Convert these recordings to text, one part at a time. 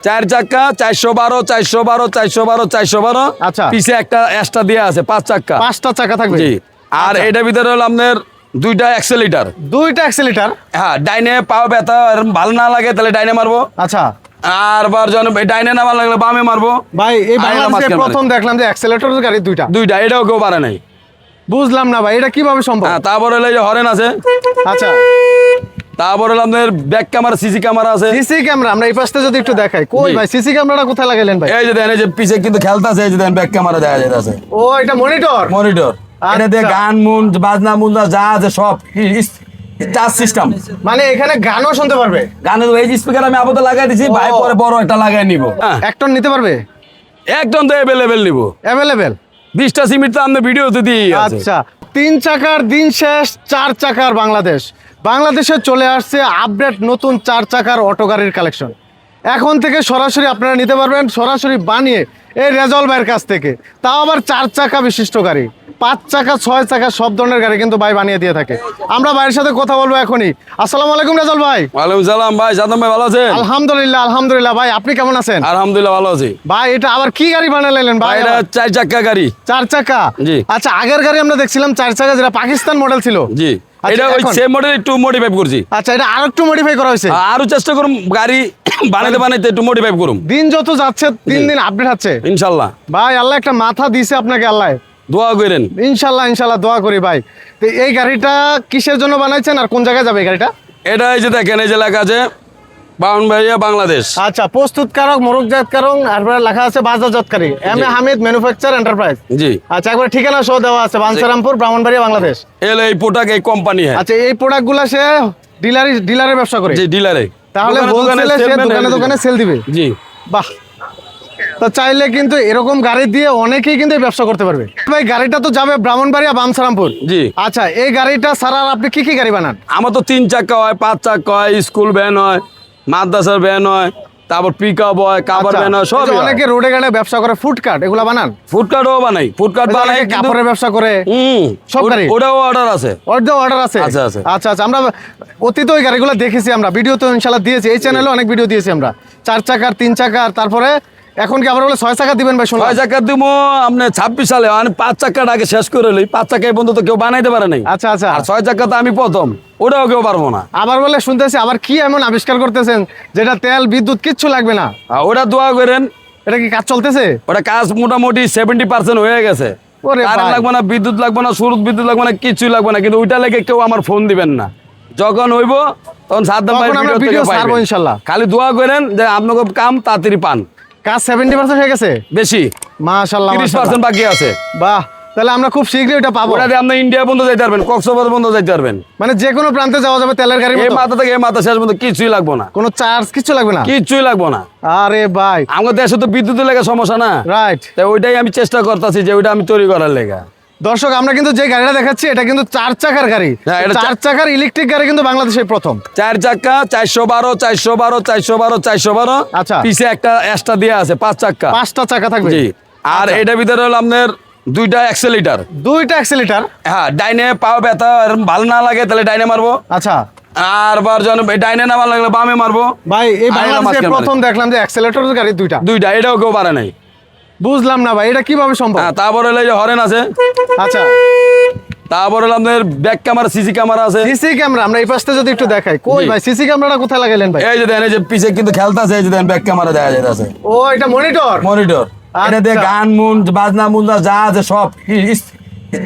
চার চাকা চারশো বারো চারশো বারো চারশো বারো চারশো বারো। আচ্ছা। পিছে একটা এক্সট্রা দেওয়া আছে পাঁচ চাকা পাঁচটা চাকা থাকবে? জি। আর আচ্ছা। এটার ভিতরে হলো আপনার দুইটা এক্সেলিটার দুইটা অ্যাক্সিলিটার হ্যাঁ ডাইনে পাও ব্যথা ভালো না লাগে তাহলে ডাইনে মারবো। আচ্ছা। আর বার জন ডাইনে না ভালো লাগলে বামে মারবো। ভাই এই বাংলাদেশে প্রথম দেখলাম যে অ্যাক্সিলেটর গাড়ি দুইটা। দুইটা এটাও কেউ পারে নাই। বুঝলাম না ভাই এটা কীভাবে সম্ভব? হ্যাঁ তারপর হলো যে হরেন আছে। আচ্ছা। তারপর হলো আপনার ব্যাক ক্যামেরা সিসি ক্যামেরা আছে। সিসি ক্যামেরা আমরা এই পাশটা যদি একটু দেখাই। কই ভাই সিসি ক্যামেরাটা কোথায় লাগাইলেন ভাই? এই যে দেন এই যে পিছে কিন্তু খেলতেছে এই যে দেন ব্যাক ক্যামেরা দেখা যাইতেছে। ও এটা মনিটর মনিটর এটা দিয়ে আচ্ছা। গান মুন বাজনা যা আছে সব। টাচ সিস্টেম মানে এখানে গানও শুনতে পারবে? গানের এই স্পিকার আমি আপাতত লাগাই দিছি ভাই পরে বড় একটা লাগাই নিব। হ্যাঁ। এক টন নিতে পারবে? একদম তো অ্যাভেলেবেল নিব। অ্যাভেলেবেল বিশটা সিমিট তো আমাদের ভিডিওতে আছে। আচ্ছা। তিন চাকার দিন শেষ চার চাকার বাংলাদেশ। বাংলাদেশে চলে আসছে আপডেট নতুন চার চাকার অটো গাড়ির কালেকশন এখন থেকে সরাসরি আপনারা নিতে পারবেন সরাসরি বানিয়ে এই রেজল ভাইয়ের কাছ থেকে। তাও আবার চার চাকা বিশিষ্ট গাড়ি। পাঁচ চাকা ছয় চাকা সব ধরনের গাড়ি কিন্তু ভাই বানিয়ে দিয়ে থাকে। আমরা ভাইয়ের সাথে কথা বলব এখনই। আসসালামু আলাইকুম রেজল ভাই। ওয়ালাইকুম সালাম ভাই সাদম ভাই ভালো আছেন? আলহামদুলিল্লাহ আলহামদুলিল্লাহ ভাই আপনি কেমন আছেন? আলহামদুলিল্লাহ ভালো আছি। ভাই এটা আবার কি গাড়ি বানালেন ভাই ভাই এটা চার চাকা গাড়ি। চার চাকা? জি। আচ্ছা আগের গাড়ি আমরা দেখছিলাম চার চাকা যেটা পাকিস্তান মডেল ছিল। জি। এটা ওই সেম মডেল একটু মডিফাই করছি। আচ্ছা এটা আর একটু মডিফাই করা হয়েছে? আরও চেষ্টা করুন গাড়ি বানাইতে বানাইতে একটু মডিফাই করুন দিন যত যাচ্ছে তিন দিন আপডেট হচ্ছে। ইনশাল্লাহ। ভাই আল্লাহ একটা মাথা দিছে আপনাকে আল্লাহ। দোয়া করেন। ইনশাল্লাহ ইনশাল্লাহ দোয়া করি ভাই। তো এই গাড়িটা কিসের জন্য বানাইছেন আর কোন জায়গায় যাবে এই গাড়িটা? এটা এই যে দেখেন এই যে লেখা আছে বাউনবাড়িয়া বাংলাদেশ। আচ্ছা প্রস্তুতকারক আর লেখা আছে বাজারজাতকারী M A G. Hamid manufacture enterprise জি। আচ্ছা একবার ঠিকানা সহ দেওয়া আছে বাঞ্ছারামপুর ব্রাহ্মণবাড়িয়া বাংলাদেশ। এল এই পোটাক এই কোম্পানি হ্যাঁ আচ্ছা এই প্রোডাক্টগুলো সে ডিলারি ডিলারের ব্যবসা করে? জি ডিলারে। তাহলে দোকানে হোলসেলে সে দোকানে দোকানে সেল দিবে? জি। বাহ। তো চাইলে কিন্তু এরকম গাড়ি দিয়ে অনেকেই কিন্তু ব্যবসা করতে পারবে। ভাই গাড়িটা তো যাবে ব্রাহ্মণবাড়িয়া বামসারামপুর জি। আচ্ছা এই গাড়িটা আর আপনি কি কি গাড়ি বানান? আমার তো তিন চাকা হয় পাঁচ চাক্কা হয় স্কুল ভ্যান হয়। মাদ্রাসার ভ্যান হয় তারপর পিক আপ হয় কাবার আচ্ছা, ভ্যান হয় সব অনেকে রোডে গাড়ি ব্যবসা করে ফুটকাট এগুলো বানান? ফুটকাটও বানাই ফুটকাট বানাই কাপড়ের ব্যবসা করে। হুম সব গাড়ি? ওটাও অর্ডার আছে। ওটাও অর্ডার আছে? আচ্ছা আচ্ছা আচ্ছা আচ্ছা আমরা অতীত ওই গাড়িগুলো দেখেছি আমরা। ভিডিও তো ইনশাল্লাহ দিয়েছি। এই চ্যানেলে অনেক ভিডিও দিয়েছি আমরা। চার চাকার তিন চাকার তারপরে এখন কি আবার বলে ছয় চাকা দিবেন ভাই ছয় চাক্কা দিব আপনি ছাব্বিশ সালে আমি পাঁচ চাক্কাটা আগে শেষ করে লই পাঁচ এই পর্যন্ত তো কেউ বানাইতে পারে নাই। আচ্ছা আচ্ছা। আর ছয় চাক্কা তো আমি প্রথম ওটাও কেউ পারব না। আবার বলে শুনতেছি আবার কি এমন আবিষ্কার করতেছেন যেটা তেল বিদ্যুৎ কিচ্ছু লাগবে না? ওটা দোয়া করেন। এটা কি কাজ চলতেছে? ওটা কাজ মোটামুটি সেভেন্টি পার্সেন্ট হয়ে গেছে। কারেন্ট লাগবে না বিদ্যুৎ লাগবে না সুরত বিদ্যুৎ লাগবে না কিছুই লাগবে না কিন্তু ওইটা লেগে কেউ আমার ফোন দিবেন না। যখন হইব তখন সাদ্দাম ভাই ভিডিও থেকে ছাড়বো ইনশাল্লাহ। খালি দোয়া করেন যে আপনাকে কাম তাড়াতাড়ি পান। কাজ সেভেন্টি পার্সেন্ট হয়ে গেছে? বেশি। মাশাল্লাহ তিরিশ মাশাল্লাহ। পার্সেন্ট বাকি আছে। বাহ তাহলে আমরা খুব শীঘ্রই এটা পাবো। ওটা দিয়ে আপনি ইন্ডিয়া বন্ধ যাইতে পারবেন কক্সবাজার বন্ধ যাইতে পারবেন। মানে যে কোনো প্রান্তে যাওয়া যাবে তেলের গাড়ি এই মাথা থেকে এই মাথা শেষ পর্যন্ত কিছুই লাগবো না। কোনো চার্জ কিছু লাগবে না? কিছুই লাগবো না। আরে ভাই। আমাদের দেশে তো বিদ্যুতের লেগে সমস্যা না। রাইট তাই ওইটাই আমি চেষ্টা করতেছি যে ওইটা আমি তৈরি করার লেগা। দর্শক আমরা কিন্তু যে গাড়িটা দেখাচ্ছি এটা কিন্তু চার চাকার গাড়ি। হ্যাঁ, চার চাকার ইলেকট্রিক গাড়ি কিন্তু বাংলাদেশের প্রথম। চার চাকা চারশো বারো চারশো বারো চারশো বারো চারশো বারো। আচ্ছা। পিছে একটা এক্সট্রা দেওয়া আছে পাঁচ চাকা। পাঁচটা চাকা থাকবে। জি। আর আচ্ছা। এটার ভিতরে হলো আপনার দুইটা এক্সেলিটার দুইটা অ্যাক্সিলিটার হ্যাঁ ডাইনে পাও ব্যথা ভালো না লাগে তাহলে ডাইনে মারবো। আচ্ছা। আর বার জন ডাইনে না ভালো লাগলে বামে মারবো। ভাই এই বাংলাদেশে প্রথম দেখলাম যে অ্যাক্সিলেটর গাড়ি দুইটা। দুইটা এটাও কেউ পারে নাই। বুঝলাম না ভাই এটা কীভাবে সম্ভব? হ্যাঁ তারপর হলো এই যে হরেন আছে। আচ্ছা। তারপর হলো আপনার ব্যাক ক্যামেরা সিসি ক্যামেরা আছে। সিসি ক্যামেরা আমরা এই পাশটা যদি একটু দেখাই। কই ভাই সিসি ক্যামেরাটা কোথায় লাগাইলেন ভাই? এই যে দেন এই যে পিছে কিন্তু খেলতেছে এই যে দেন ব্যাক ক্যামেরা দেখা যাইতেছে। ও এটা মনিটর মনিটর এটা দিয়ে আচ্ছা। গান মুন বাজনা মুন্না যা আছে সব।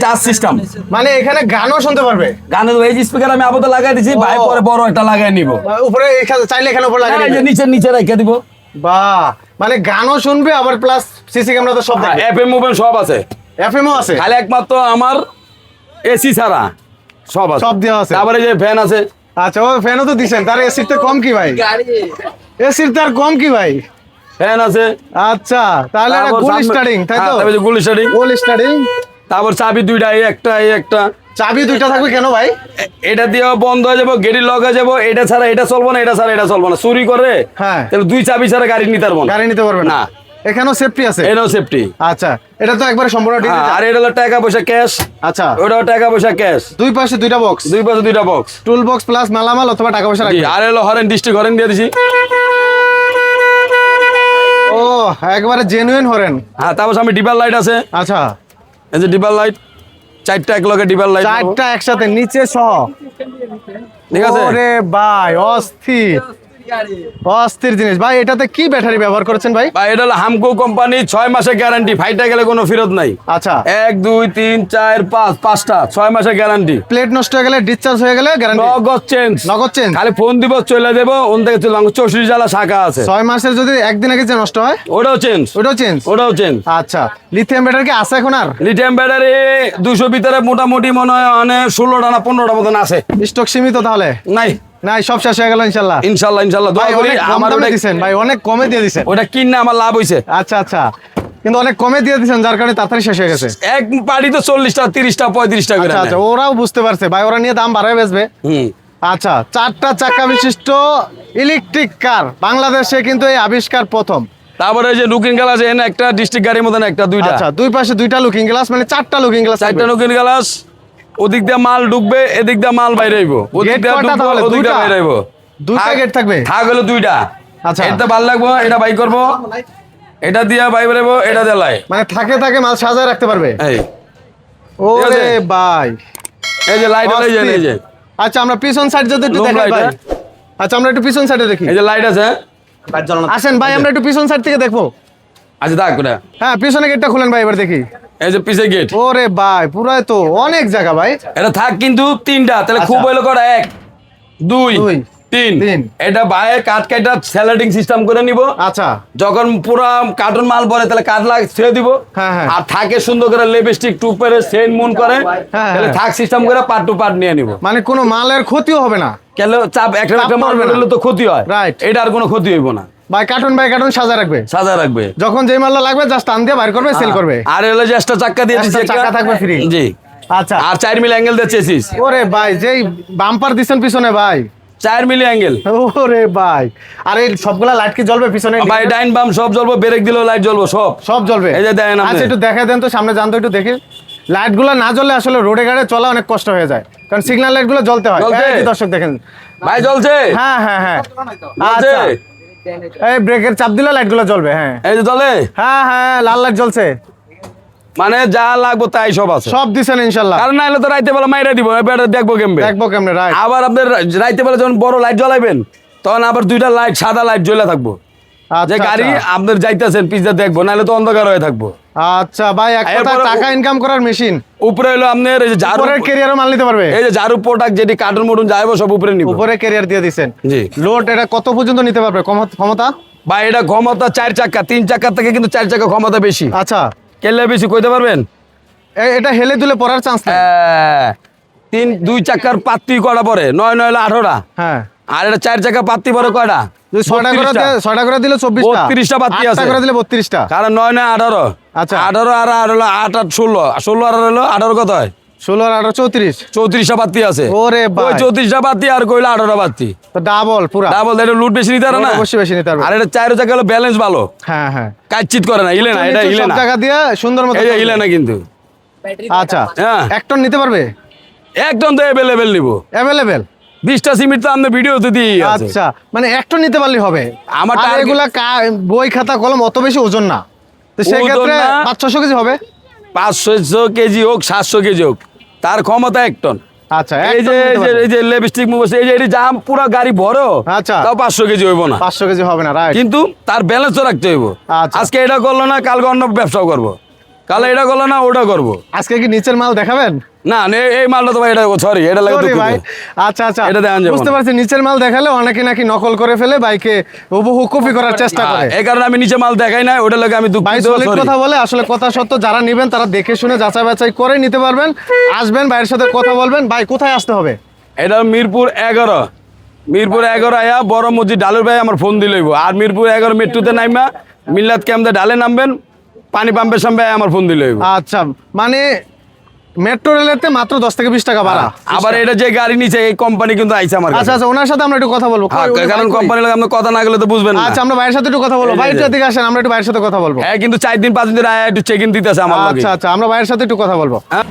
টাচ সিস্টেম মানে এখানে গানও শুনতে পারবে? গানের এই স্পিকার আমি আপাতত লাগাই দিছি ভাই পরে বড় একটা লাগাই নিব। উপরে এখানে চাইলে এখানে উপরে লাগাই নিচে নিচে রেখে দিব। বাহ। মানে গানও শুনবে আবার প্লাস সিসি ক্যামেরা তো সব এফএম মোবাইল সব আছে। এফএমও আছে? খালি একমাত্র আমার এসি ছাড়া সব আছে। সব দেওয়া আছে। তারপরে যে ফ্যান আছে। আচ্ছা ও ফ্যানও তো দিছেন তার এসির তো কম কি ভাই? এসির তো আর কম কি ভাই? ফ্যান আছে। আচ্ছা তাহলে গোল স্টার্টিং তাই হ্যাঁ, তো গুল স্টার্টিং গোল স্টার্টিং তারপর চাবি দুইটা এই একটা এই একটা। চাবি দুইটা থাকবে কেন ভাই? এটা দিয়েও বন্ধ হয়ে যাব গেড়ি লক হয়ে যাব এটা ছাড়া এটা চলবো না এটা ছাড়া এটা চলবো না। চুরি করে হ্যাঁ। তাহলে দুই চাবি ছাড়া গাড়ি নিতে পারব না। গাড়ি নিতে পারবে না। এখানেও সেফটি আছে? এটাও সেফটি আচ্ছা এটা তো একবারে সম্পূর্ণ হ্যাঁ, আর এটা হলো টাকা পয়সা ক্যাশ আচ্ছা। ওটাও টাকা পয়সা ক্যাশ দুই পাশে দুইটা বক্স দুই পাশে দুইটা বক্স টুল বক্স প্লাস মালামাল অথবা টাকা পয়সা আর হলো হরেন ডিস্ট্রিক্ট হরেন দিয়ে দিছি। বাহ একবারে জেনুইন হরেন। হ্যাঁ তারপর আমি ডিবার লাইট আছে। আচ্ছা। এই যে ডিবার লাইট চারটা এক লগে ডিবার লাইট চারটা একসাথে নিচে সহ। ঠিক আছে? ওরে ভাই অস্থির। অস্থির জিনিস। ভাই এটাতে কি ব্যাটারি ব্যবহার করেছেন ভাই? বা এটা হলো হামকো কোম্পানি ছয় মাসের গ্যারান্টি ফাইটা গেলে কোনো ফেরত নাই। আচ্ছা। এক দুই তিন চার পাঁচ পাঁচটা ছয় মাসের গ্যারান্টি প্লেট নষ্ট হয়ে গেলে ডিসচার্জ হয়ে গেলে গ্যারান্টি নগদ চেঞ্জ নগদ চেঞ্জ খালি ফোন দিব চলে দেবো ওন থেকে চলে চৌষট্টি জেলা শাখা আছে। ছয় মাসের যদি একদিন আগে যে নষ্ট হয়? ওটাও চেঞ্জ ওটাও চেঞ্জ ওটাও চেঞ্জ আচ্ছা। লিথিয়াম ব্যাটারি কি আছে এখন আর? লিথিয়াম ব্যাটারি দুশো ভিতরে মোটামুটি মনে হয় অনেক ষোলোটা না পনেরোটা মতন আছে। স্টক সীমিত তাহলে? নাই। নাই সব শেষ হয়ে গেল ইনশাল্লাহ। ইনশাল্লাহ ইনশাল্লাহ দোয়া করি আমার ওটা দিছেন ভাই অনেক কমে দিয়ে দিছেন। ওটা কিনে আমার লাভ হয়েছে আচ্ছা আচ্ছা কিন্তু অনেক কমে দিয়ে যার কারণে তাড়াতাড়ি শেষ হয়ে গেছে। এক পার্টি তো চল্লিশটা তিরিশটা পঁয়ত্রিশটা করে আচ্ছা আচ্ছা ওরাও বুঝতে পারছে ভাই ওরা নিয়ে দাম বাড়ায় বেচবে। হুম। আচ্ছা চারটা চাকা বিশিষ্ট ইলেকট্রিক কার বাংলাদেশে কিন্তু এই আবিষ্কার প্রথম। তারপরে যে লুকিং গ্লাস এনে একটা ডিস্ট্রিক্ট গাড়ির মতন একটা দুইটা। আচ্ছা দুই পাশে দুইটা লুকিং গ্লাস মানে চারটা লুকিং গ্লাস চারটা লুকিং গ্লাস ওদিক দিয়ে মাল ঢুকবে এদিক দিয়ে মাল বাইরে আইবো ওদিক দিয়ে ঢুকবো ওদিক দিয়ে দুইটা? বাইরে আইবো দুইটা গেট থাকবে? থাক হলো দুইটা। আচ্ছা। এটা ভালো লাগবো এটা বাই করব। এটা দিয়ে বাই বেরোবো এটা দিয়ে লাই। মানে থাকে থাকে মাল সাজায় রাখতে পারবে? এই। ওরে আছে? ভাই। এই যে লাইট এই যে এই যে। আচ্ছা আমরা পিছন সাইড যদি একটু দেখাই ভাই? আচ্ছা আমরা একটু পিছন সাইডে দেখি। এই যে লাইট আছে। আসেন ভাই আমরা একটু পিছন সাইড থেকে দেখব। আচ্ছা ওটা। হ্যাঁ পিছনে গেটটা খুলেন ভাই এবার দেখি। এই যে পিছে গেট ওরে ভাই পুরাই তো অনেক জায়গা ভাই। এটা থাক কিন্তু তিনটা তাহলে খুব আচ্ছা। হইল কটা? এক দুই তিন। এটা বাইরে কাঠ কাটা স্যালাডিং সিস্টেম করে নিব। আচ্ছা। যখন পুরা কার্টুন মাল পরে তাহলে কাঠ লাগ ছেড়ে দিব। হ্যাঁ, হ্যাঁ। আর থাকে সুন্দর করে লিপস্টিক সেন মুন করে। হ্যাঁ, তাহলে হ্যাঁ। থাক সিস্টেম করে পার্ট টু পার্ট নিয়ে নিব। মানে কোনো মালের ক্ষতিও হবে না। কেন চাপ একটা একটা মাল পড়বে তো ক্ষতি হয়। Right. এটা আর কোনো ক্ষতি হইব না। ভাই কার্টুন বাই কার্টুন সাজা রাখবে। সাজা রাখবে। যখন যে মালটা লাগবে জাস্ট টান দিয়ে বাইর করবে সেল করবে। আর হলো যে একটা চাক্কা দিয়ে দিচ্ছি Extra চাকা থাকবে free। জি। আচ্ছা। আর চার মিলি অ্যাঙ্গেল দিয়ে চেসিস ওরে ভাই যেই বাম্পার দিছেন পিছনে ভাই। চার মিলি অ্যাঙ্গেল ওরে ভাই। আর এই সবগুলা লাইট কি জ্বলবে পিছনে? ভাই ডাইন বাম সব জ্বলবো ব্রেক দিলেও লাইট জ্বলবো সব। সব জ্বলবে? এই যে দেখেন আপনি। আচ্ছা একটু দেখাই দেন তো সামনে জানতো একটু দেখি। লাইটগুলো না জ্বললে আসলে রোডে গাড়ি চলা অনেক কষ্ট হয়ে যায়। কারণ সিগন্যাল লাইটগুলো জ্বলতে হয়। দর্শক দেখেন। ভাই জ্বলছে? হ্যাঁ হ্যাঁ হ্যাঁ। আচ্ছা। এই ব্রেকের চাপ দিলে লাইটগুলো জ্বলবে হ্যাঁ। এই যে জ্বলে হ্যাঁ হ্যাঁ লাল লাইট জ্বলছে। মানে যা লাগবো তাই সব আছে। সব দিছেন ইনশাল্লাহ। কারণ নাহলে তো রাইতে বেলা মাইরা দিব এবার দেখব কেমবে দেখব কেমনে রাইট আবার আপনার রাইতে বেলা যখন বড় লাইট জ্বলাইবেন তখন আবার দুইটা লাইট সাদা লাইট জ্বলে থাকব। যে গাড়ি আপনার যাইতেছেন পিজা দেখব নাহলে তো অন্ধকার হয়ে থাকব। আচ্ছা ভাই এক কথা টাকা ইনকাম করার মেশিন উপরে হলো আপনার এই যে ঝাড়ু উপরের ক্যারিয়ারও মাল নিতে পারবে? এই যে ঝাড়ু প্রোডাক্ট যেটি কার্টুন মটুন যাইবো সব উপরে নিব। উপরে ক্যারিয়ার দিয়ে দিছেন। জি। লোড এটা কত পর্যন্ত নিতে পারবে? ক্ষম- ক্ষমতা? বা এটা ক্ষমতা চার চাকা তিন চাকার থেকে কিন্তু চার চাকা ক্ষমতা বেশি। আচ্ছা। কেলে বেশি কইতে পারবেন? এটা হেলে দুলে পড়ার চান্স হ্যাঁ, তিন দুই চাকার পাত্তি কটা পরে নয় নয় হলো আঠারোটা। হ্যাঁ। আর এটা চার চাকা পাত্তি পরে কয়টা? ছয়টা করে ছয়টা করে দিলে বত্রিশটা বাতি আছে। করে দিলে বত্রিশটা। কারণ নয় নয় আঠারো। আচ্ছা। আঠারো আর আর হলো আট আট ষোলো। ষোলো আর হলো আঠারো কত হয়? ষোলো আর আঠারো চৌত্রিশ। চৌত্রিশটা বাতি আছে। ওরে ভাই। ওই চৌত্রিশটা বাতি আর কইলো আঠারো বাতি তো ডাবল পুরা। ডাবল এটা লুট বেশি নিতে না? অবশ্যই বেশি নিতে। আর এটা চার চাকা হলো ব্যালেন্স ভালো। হ্যাঁ হ্যাঁ। কাচ্চিত করে না ইলে না এটা নিচে ইলে না। জায়গা দিয়ে সুন্দর মতো। ইলে না কিন্তু। আচ্ছা। হ্যাঁ। এক টন নিতে পারবে? একদম তো অ্যাভেলেবেল নিব। অ্যাভেলেবেল বিশটা সিমেন্ট তো আমাদের ভিডিওতে আছে। আচ্ছা মানে এক টন নিতে পারলে হবে। আমার এগুলা বই খাতা কলম অত বেশি ওজন না। তো সেক্ষেত্রে। পাঁচ ছশো কেজি হবে। পাঁচশো কেজি হোক সাতশো কেজি হোক। তার ক্ষমতা এক টন। আচ্ছা এই যে এই যে। এই লিপস্টিক মুভ এই যে এটি জাম পুরো গাড়ি আচ্ছা। তাও পাঁচশো কেজি হইব না। পাঁচশো কেজি হবে না রাইট কিন্তু তার ব্যালেন্স রাখতে হইব। আচ্ছা। আজকে এটা করল না কালকে অন্য ব্যবসাও করব। কালে এটা করল না ওটা করব। আজকে কি নিচের মাল দেখাবেন? না এই মালটা তো ভাই এটা সরি এটা লাগে ভাই। আচ্ছা আচ্ছা। এটা দেখান বুঝতে। পারছি নিচের মাল দেখালে অনেকে নাকি নকল করে ফেলে বাইকে হুবহু কপি করার চেষ্টা করে। এই কারণে আমি নিচে মাল দেখাই না ওটা লাগে আমি ভাই দুঃখিত সলিড sorry। কথা বলে আসলে কথা সত্য যারা নেবেন তারা দেখে শুনে যাচাই বাছাই করে নিতে পারবেন। আসবেন ভাইয়ের সাথে কথা বলবেন। ভাই কোথায় আসতে হবে? এটা মিরপুর এগারো। মিরপুর এগারো আয়া বড় মসজিদ ডালের ভাই আমার ফোন দিলেইব। আর মিরপুর এগারো মেট্রোতে নাইমা মিল্লাত ক্যাম্পে ডালে নামবেন। পানি পাম্পের সামনে আমার ফোন দিলে আচ্ছা মানে মেট্রো রেলেতে মাত্র দশ থেকে বিশ টাকা ভাড়া। আবার এটা যে গাড়ি নিচে এই কোম্পানি কিন্তু আইছে আমার আচ্ছা আচ্ছা ওনার সাথে আমরা একটু কথা বলব। হ্যাঁ, কারণ কোম্পানি লাগে আপনার কথা না গেলে তো বুঝবেন না। আচ্ছা আমরা বাইরের সাথে একটু কথা বলব। বাইরের একটু আসেন আমরা একটু বাইরের সাথে কথা বলব। হ্যাঁ কিন্তু চার দিন পাঁচ দিন আয়া একটু চেক ইন দিতেছে আমার আচ্ছা আচ্ছা আমরা বাইরের সাথে একটু কথা বলব। হ্যাঁ।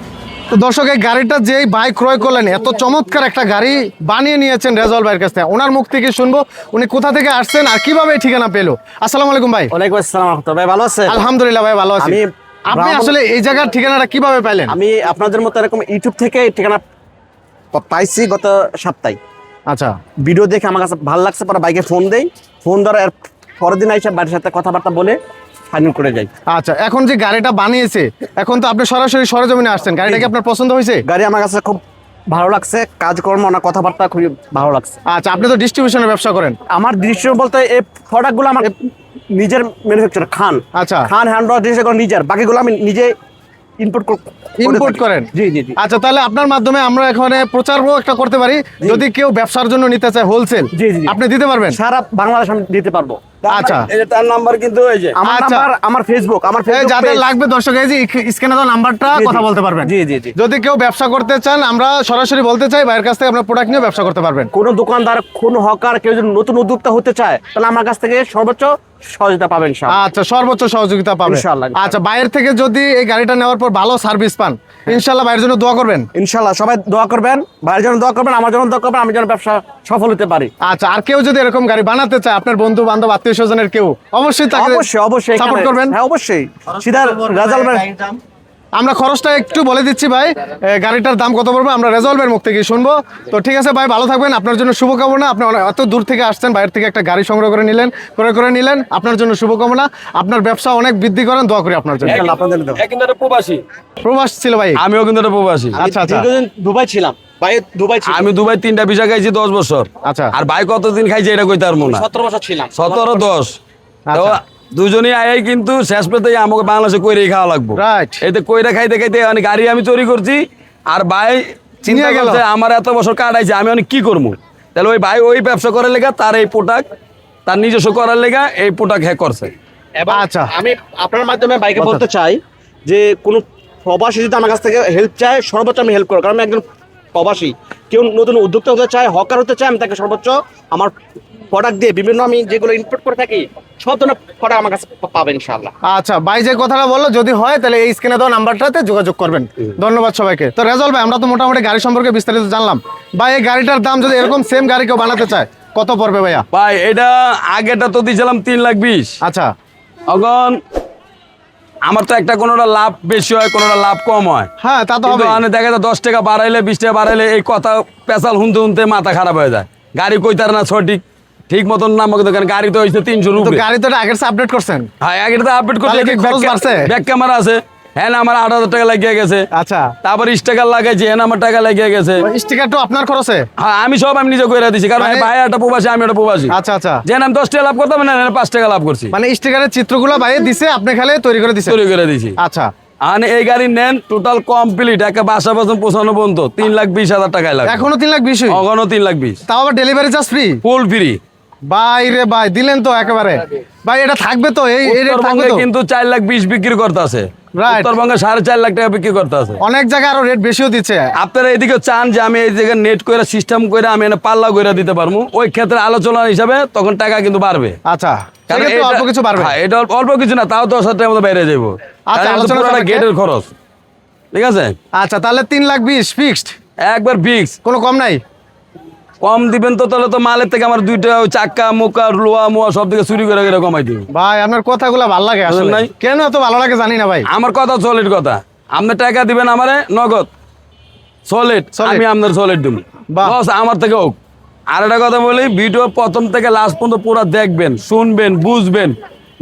তো দর্শক এই গাড়িটা যেই ভাই ক্রয় করলেন এত চমৎকার একটা গাড়ি বানিয়ে নিয়েছেন রেজল ভাইয়ের কাছ থেকে। ওনার মুখ থেকে শুনব উনি কোথা থেকে আসছেন আর কীভাবে এই ঠিকানা পেল। আসসালামু আলাইকুম ভাই। ওয়ালাইকুম আসসালাম ভাই ভালো আছেন? আলহামদুলিল্লাহ ভাই ভালো আছি। আমি আপনি আসলে এই জায়গার ঠিকানাটা কীভাবে পেলেন? আমি আপনাদের মতো এরকম ইউটিউব থেকে এই ঠিকানা পাইছি গত সপ্তাহে। আচ্ছা। ভিডিও দেখে আমার কাছে ভালো লাগছে পরে বাইকে ফোন দেই। ফোন ধরে এর পরের দিন আইসা বাড়ির সাথে কথাবার্তা বলে ফাইনাল করে যাই। আচ্ছা এখন যে গাড়িটা বানিয়েছে এখন তো আপনি সরাসরি সরজমিনে আসছেন। গাড়িটা কি আপনার পছন্দ হয়েছে? গাড়ি আমার কাছে খুব ভালো লাগছে কাজকর্ম না কথাবার্তা খুবই ভালো লাগছে। আচ্ছা আপনি তো ডিস্ট্রিবিউশনের ব্যবসা করেন। আমার দৃশ্য বলতে এই প্রোডাক্টগুলো আমার নিজের ম্যানুফ্যাকচার খান। আচ্ছা। খান হ্যান্ড জিনিসগুলো নিজের বাকিগুলো আমি নিজে ইম্পোর্ট ইম্পোর্ট করেন? জি জি আচ্ছা তাহলে আপনার মাধ্যমে আমরা এখানে প্রচারও একটা করতে পারি। যদি কেউ ব্যবসার জন্য নিতে চায় হোলসেল জি, জি। আপনি দিতে পারবেন? সারা বাংলাদেশ আমি দিতে পারব। আচ্ছা। এই তার নাম্বার কিন্তু এই যে। আমার আচ্ছা। নাম্বার আমার ফেসবুক আমার ফেসবুক যাদের লাগবে দর্শক এই যে স্ক্যানে দেওয়া নাম্বারটা জি, জি। কথা বলতে পারবেন। জি জি জি। যদি কেউ ব্যবসা করতে চান আমরা সরাসরি বলতে চাই ভাইয়ের কাছ থেকে আপনার প্রোডাক্ট নিয়ে ব্যবসা করতে পারবেন। কোনো দোকানদার কোনো হকার কেউ যদি নতুন উদ্যোক্তা হতে চায় তাহলে আমার কাছ থেকে সর্বোচ্চ সহযোগিতা পাবেন আচ্ছা সর্বোচ্চ সহযোগিতা পাবেন। আচ্ছা বাইরের থেকে যদি এই গাড়িটা নেওয়ার পর ভালো সার্ভিস পান ইনশাল্লাহ ভাইয়ের জন্য দোয়া করবেন। ইনশাল্লাহ সবাই দোয়া করবেন ভাইয়ের জন্য দোয়া করবেন আমার জন্য দোয়া করবেন আমি যেন ব্যবসা সফল হতে পারি। আচ্ছা আর কেউ যদি এরকম গাড়ি বানাতে চায় আপনার বন্ধু বান্ধব আত্মীয় স্বজনের কেউ অবশ্যই তাকে অবশ্যই অবশ্যই সাপোর্ট করবেন। হ্যাঁ অবশ্যই। সিধা রেজাল্ট আমরা খরচটা একটু বলে দিচ্ছি ভাই। গাড়িটার দাম কত পড়বে? আমরা রেজলভের মুখ থেকে শুনব। তো ঠিক আছে ভাই ভালো থাকবেন। আপনার জন্য শুভকামনা। আপনি এত দূর থেকে আসছেন বাইরে থেকে একটা গাড়ি সংগ্রহ করে নিলেন করে করে নিলেন। আপনার জন্য শুভকামনা। আপনার ব্যবসা অনেক বৃদ্ধি করেন দোয়া করি আপনার জন্য। প্রবাসী। প্রবাস ছিল ভাই। আমিও কিন্তু একটা প্রবাসী। আচ্ছা আচ্ছা। দুবাই ছিলাম। ভাই দুবাই আমি দুবাই তিনটা ভিসা খাইছি দশ বছর। আচ্ছা। আর ভাই কতদিন খাইছে এটা কইতে পারব না। সতেরো বছর ছিলাম। সতেরো দশ। তো আচ্ছা। দুজনই আয় কিন্তু শেষ পেতে আমাকে বাংলাদেশে কইরেই খাওয়া লাগবো. এতে কইরা খাইতে খাইতে মানে গাড়ি আমি চুরি করছি। আর ভাই চিন্তা গেল। করছে আমার এত বছর কাটাইছে আমি অনেক কি করব? তাহলে ওই ভাই ওই ব্যবসা করার লেগা তার এই প্রোডাক্ট তার নিজস্ব করার লেগা এই প্রোডাক্ট হ্যাক করছে। এবং আচ্ছা। আমি আপনার মাধ্যমে বাইকে বলতে চাই যে কোনো প্রবাসী যদি আমার কাছ থেকে হেল্প চায় সর্বোচ্চ আমি হেল্প করব। কারণ আমি একজন প্রবাসী। কেউ নতুন উদ্যোক্তা হতে চায় হকার হতে চায় আমি তাকে সর্বোচ্চ আমার প্রোডাক্ট দিয়ে বিভিন্ন আমি যেগুলো ইনপুট করে থাকি সব ধরনের প্রোডাক্ট আমার কাছে পাবেন ইনশাআল্লাহ। আচ্ছা ভাই যে কথাটা বলল যদি হয় তাহলে এই স্ক্রিনে দেওয়া নাম্বারটাতে যোগাযোগ করবেন। ধন্যবাদ সবাইকে। তো রেজল ভাই আমরা তো মোটামুটি গাড়ি সম্পর্কে বিস্তারিত জানলাম। ভাই এই গাড়িটার দাম যদি এরকম সেম গাড়ি কেউ বানাতে চায় কত পড়বে ভাইয়া? ভাই এটা আগেটা তো দিয়েছিলাম তিন লাখ বিশ। আচ্ছা। এখন আমার তো একটা কোনোটা লাভ বেশি হয় কোনোটা লাভ কম হয়। হ্যাঁ তা তো হবে মানে দেখা যায় দশ টাকা বাড়াইলে বিশ টাকা বাড়াইলে এই কথা পেশাল হুনতে হুনতে মাথা খারাপ হয়ে যায়। গাড়ি কইতার না সঠিক ঠিক মতন নাম দোকান গাড়ি তো হয়েছে তিনশো গাড়ি তো আগের আপডেট করছেন। হ্যাঁ আগে তো আপডেট করছে? ব্যাক ক্যামেরা আছে। হ্যাঁ আমার আট হাজার টাকা লাগিয়ে গেছে। আচ্ছা। তারপর স্টিকার লাগাইছি হ্যাঁ আমার টাকা লাগিয়ে গেছে। স্টিকারটা আপনার খরচে? হ্যাঁ আমি সব আমি নিজে করে দিছি কারণ মানে- ভাই একটা প্রবাসী আমি একটা প্রবাসী। আচ্ছা আচ্ছা। যে আমি দশ টাকা লাভ করতাম না পাঁচ টাকা লাভ করছি। মানে স্টিকারের চিত্রগুলো বাইরে দিছে আপনি খালি তৈরি করে দিছে তৈরি করে দিছি। আচ্ছা। আর এই গাড়ি নেন টোটাল কমপ্লিট একটা বাসা পর্যন্ত পৌঁছানো পর্যন্ত তিন লাখ বিশ হাজার টাকায় লাগবে। এখনও তিন লাখ বিশ অগণও তিন লাখ বিশ। তাও আবার delivery charge free full free ভাই রে ভাই দিলেন তো একেবারে। ভাই এটা থাকবে তো? এই থাকবে কিন্তু চার লাখ বিশ বিক্রি করতে আছে. উত্তরবঙ্গে সাড়ে চার লাখ টাকা বিক্রি করতে আছে। অনেক জায়গায় আরও রেট বেশিও দিচ্ছে। আপনারা এদিকে চান যে আমি এই জায়গায় নেট করে সিস্টেম করে আমি এনে পাল্লা করে দিতে পারব। ওই ক্ষেত্রে আলোচনা হিসাবে তখন টাকা কিন্তু বাড়বে। আচ্ছা অল্প কিছু পারবে হ্যাঁ, এটা অল্প- কিছু না তাও দশ হাজার টাকার মতো বাইরে যাব আচ্ছা। গেটের খরচ। ঠিক আছে? আচ্ছা তাহলে তিন লাখ বিশ ফিক্সড একবার ফিক্স কোনো কম নাই? কম দিবেন তো তাহলে তো মালের থেকে আমার দুইটা চাক্কা মুকা লোয়া মোয়া সব থেকে চুরি করে করে কমাই দিবেন ভাই আপনার কথাগুলো ভালো লাগে আসলে। নাই? কেন এত ভালো লাগে জানি না ভাই? আমার কথা সলিড কথা। আপনি টাকা দিবেন আমারে নগদ। সলিড। আমি আপনার সলিড দিব। বস আমার থেকে হোক। আর একটা কথা বলি ভিডিও প্রথম থেকে লাস্ট পর্যন্ত পুরো দেখবেন শুনবেন বুঝবেন।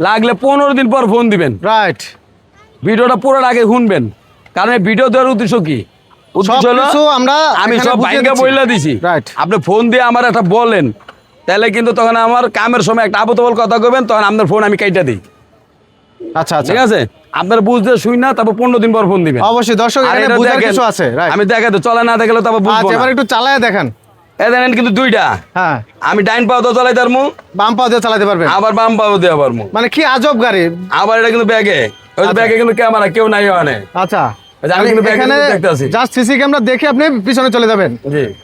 লাগলে পনেরো দিন পর ফোন দিবেন। রাইট ভিডিওটা পুরো আগে শুনবেন। কারণ এই ভিডিও দেওয়ার উদ্দেশ্য কি? আমরা আমি সব দিচ্ছি। বইলা দিছি। আপনি ফোন দিয়ে আমার একটা বলেন তাহলে কিন্তু তখন আমার কামের সময় একটা আবতবল কথা কবেন তখন আপনার ফোন আমি কাইটা দিই। আচ্ছা আচ্ছা। ঠিক আছে? আপনার বুঝতে শুই না তারপর পনেরো দিন পর ফোন দিবেন। অবশ্যই দর্শক বোঝার কিছু আছে আমি দেখাতে চলে না দেখলে তারপর বুঝব আচ্ছা এবার একটু চালায় দেখেন। কিন্তু দুইটা। হ্যাঁ। আমি ডাইন পাও তো চালাই তার বাম পাও দিয়ে চালাতে পারবেন। আবার বাম পাও দিয়ে মানে কি আজব গাড়ি। আবার এটা কিন্তু ব্যাগে। ওই আচ্ছা। ব্যাগে কিন্তু ক্যামেরা কেউ নাই ওখানে। আচ্ছা। এখানে জাস্ট সিসি ক্যামেরা দেখে আপনি পিছনে চলে যাবেন।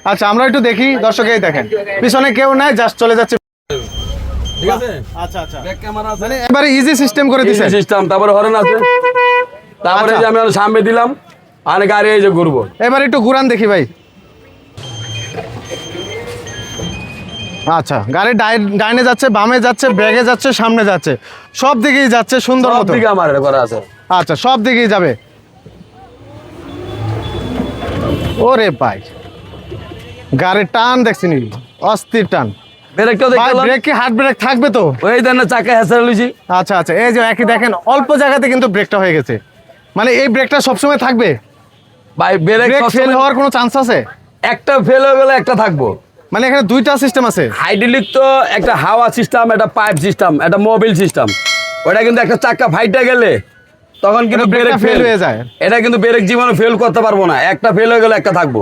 আচ্ছা আমরা একটু দেখি দেখেন। পিছনে কেউ নাই জাস্ট চলে যাচ্ছে। ঠিক আছে? আচ্ছা আচ্ছা। ব্যাক ক্যামেরা আছে। মানে এবারে ইজি সিস্টেম করে সিস্টেম তারপরে হরেন আছে। তারপরে আচ্ছা। যে আমি সামনে দিলাম আর গাড়ি এই যে ঘুরবো। এবার একটু ঘুরান দেখি ভাই। আচ্ছা গাড়ি ডাই- ডাইনে যাচ্ছে বামে যাচ্ছে ব্যাগে যাচ্ছে সামনে যাচ্ছে। সব দিকেই যাচ্ছে সুন্দর সব মতো। দিকে আমার করা আছে। আচ্ছা সব দিকেই যাবে। ওরে ভাই। গাড়ির টান দেখছি নি অস্থির টান। ব্রেকটাও দেখলাম ব্রেক কি হার্ড ব্রেক থাকবে তো? ওই দেন চাকা হেসার লইছি। আচ্ছা আচ্ছা এই যে একই দেখেন অল্প জায়গাতে কিন্তু ব্রেকটা হয়ে গেছে। মানে এই ব্রেকটা সবসময় থাকবে? ভাই ব্রেক ফেল হওয়ার কোনো চান্স আছে? একটা ফেল হয়ে গেলে একটা থাকব। মানে এখানে দুইটা সিস্টেম আছে। হাইড্রোলিক তো একটা হাওয়া সিস্টেম একটা পাইপ সিস্টেম একটা মোবিল সিস্টেম ওটা কিন্তু একটা চাকা ফাইটে গেলে তখন কিন্তু ব্রেক ফেল হয়ে যায়। এটা কিন্তু ব্রেক জীবনে ফেল করতে পারব না। একটা ফেল হয়ে গেলে একটা থাকব।